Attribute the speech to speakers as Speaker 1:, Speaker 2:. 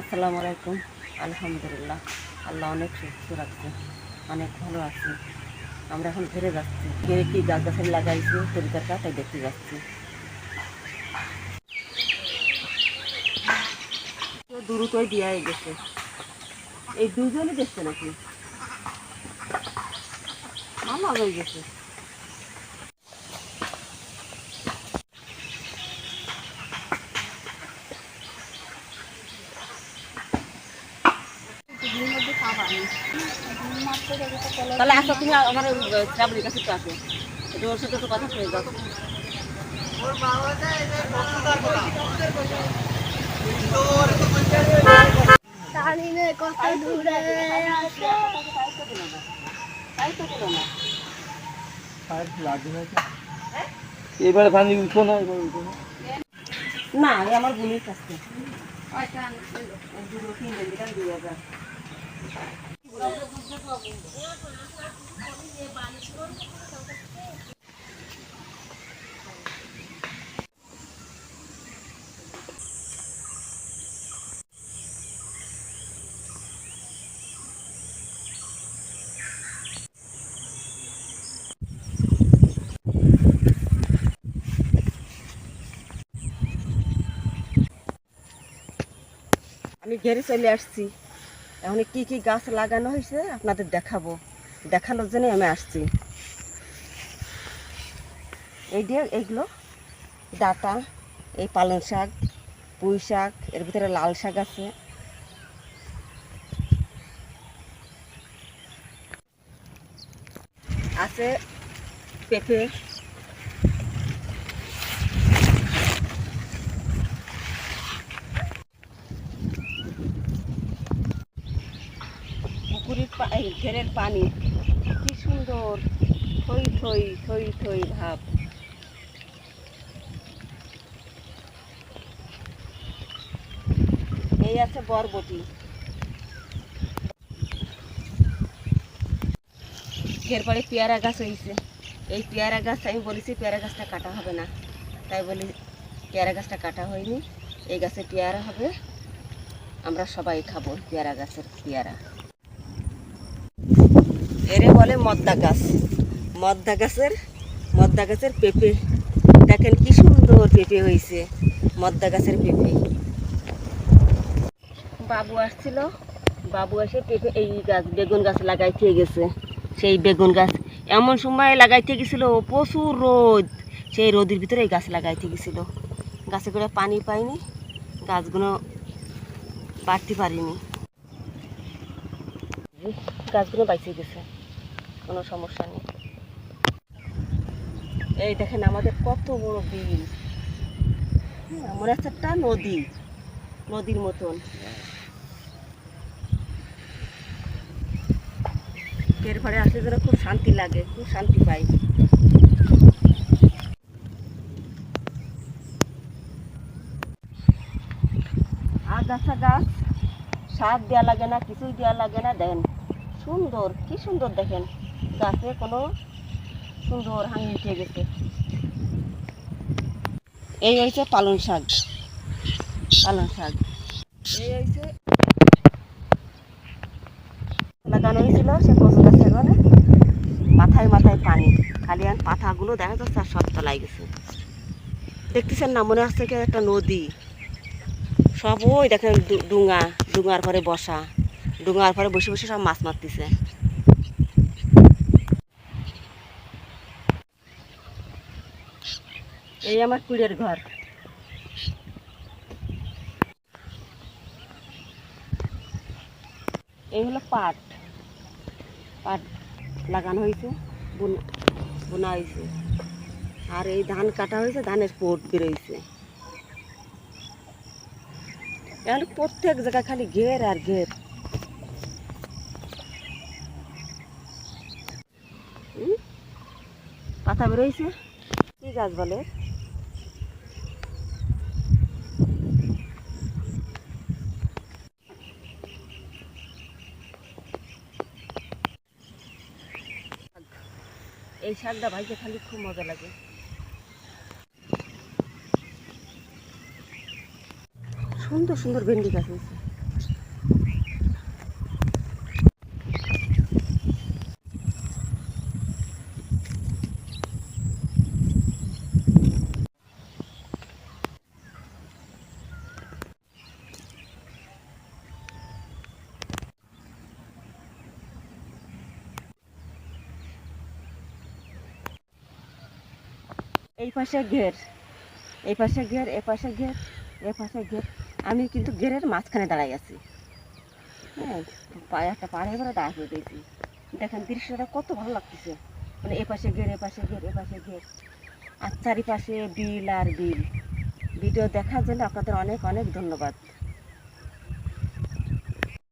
Speaker 1: আসসালামু আলাইকুম। আলহামদুলিল্লাহ, আল্লাহ অনেক সুস্থ রাখছে, অনেক ভালো আছে। আমরা এখন ঘুরে যাচ্ছি। ঘিরে কি গাছ গাছালি লাগাইছি তরিকাটা তাই দেখতে যাচ্ছি। দ্রুতই দিয়া গেছে। এই দুজনই দেখছে নাকি? মামা হয়ে গেছে। তাহলে আসো তুমি আমার ট্রাভেলের কাছে তো আসো। একটু ওর সাথে তো কথা শুনে যাও।
Speaker 2: জানিনে কত দূরে আছে
Speaker 1: তাই তো বলো না
Speaker 3: এবারে পানি উঠো না এবার উঠো না।
Speaker 1: না আমার বোনের কাছে। আমি ঘেরে চলে আসছি। এখন কি কি গাছ লাগানো হয়েছে আপনাদের দেখাবো। দেখানোর জন্য আমি আসছি। এই দিয়ে এইগুলো ডাটা, এই পালং শাক, পুঁই শাক, এর ভিতরে লাল শাক আছে। আছে পেঁপে ঘেরের পানি। কি সুন্দর। থই থই থই থই ভাব। এই আছে বরবটি। ঘের পরে পেয়ারা গাছ হয়েছে এই পেয়ারা গাছ, আমি বলেছি পেয়ারা গাছটা কাটা হবে না। তাই বলি পেয়ারা গাছটা কাটা হয়নি। এই গাছে পেয়ারা হবে। আমরা সবাই খাব পেয়ারা গাছের পেয়ারা। এরে বলে মদ্দা গাছ। মদ্দা গাছের মদ্দা গাছের পেঁপে। দেখেন কি সুন্দর পেঁপে হয়েছে মদ্দা গাছের পেঁপে। বাবু আসছিল, বাবু এসে পেঁপে, এই গাছ, বেগুন গাছ লাগাইতে গেছে। সেই বেগুন গাছ এমন সময় লাগাইতে গেছিল, প্রচুর রোদ। সেই রোদের ভিতরে এই গাছ লাগাইতে গেছিল। গাছে করে পানি পাইনি, গাছগুলো বাড়তে পারিনি। গাছগুলো বাইচে গেছে। কোনো সমস্যা নেই। এই দেখেন আমাদের কত বড় বিল। হচ্ছে একটা নদী, নদীর মতন। এর পরে আসলে যেন খুব শান্তি লাগে, খুব শান্তি পাই। আগাছা গাছ সার দেওয়া লাগে না, কিছুই দেওয়া লাগে না দেন সুন্দর, কি সুন্দর দেখেন। গাছে কোনো সুন্দর হাঙি উঠে গেছে। এই হয়েছে পালং শাক। পালং শাক। লাগানো হয়েছিল সে কচু গাছের মানে মাথায় মাথায় পানি। খালি আর পাতাগুলো দেখা যাচ্ছে আর সব তলায় গেছে। দেখতেছেন না, মনে হচ্ছে কি একটা নদী। সব ওই দেখেন ডুঙা ডুঙার পরে বসা। ডুঙার পরে বসে বসে সব মাছ মারতেছে। এই আমার কুড়ের ঘর। এই হলো পাট। পাট লাগানো হয়েছে, বোনা হয়েছে। আর এই ধান কাটা হয়েছে, ধানের পোট বেরোইছে এখন প্রত্যেক জায়গায় খালি ঘের আর ঘের? পাতা বেরোইছে কি গাছ বলে? এই শাকটা ভাইকে খালি খুব মজা লাগে। সুন্দর সুন্দর ভেন্ডি গাছ হয়েছে। এই পাশে ঘের, এই পাশে ঘের, এ পাশে ঘের, এ পাশে ঘের। আমি কিন্তু ঘেরের মাঝখানে দাঁড়াই আছি। হ্যাঁ পায়ে একটা পাড়ে করে দাঁড়া করে দিয়েছি দেখেন দৃশ্যটা কত ভালো লাগতেছে। মানে এ পাশে ঘের, এ পাশে ঘের, এ পাশে ঘের। আর চারিপাশে বিল আর বিল। ভিডিও দেখার জন্য আপনাদের অনেক অনেক ধন্যবাদ।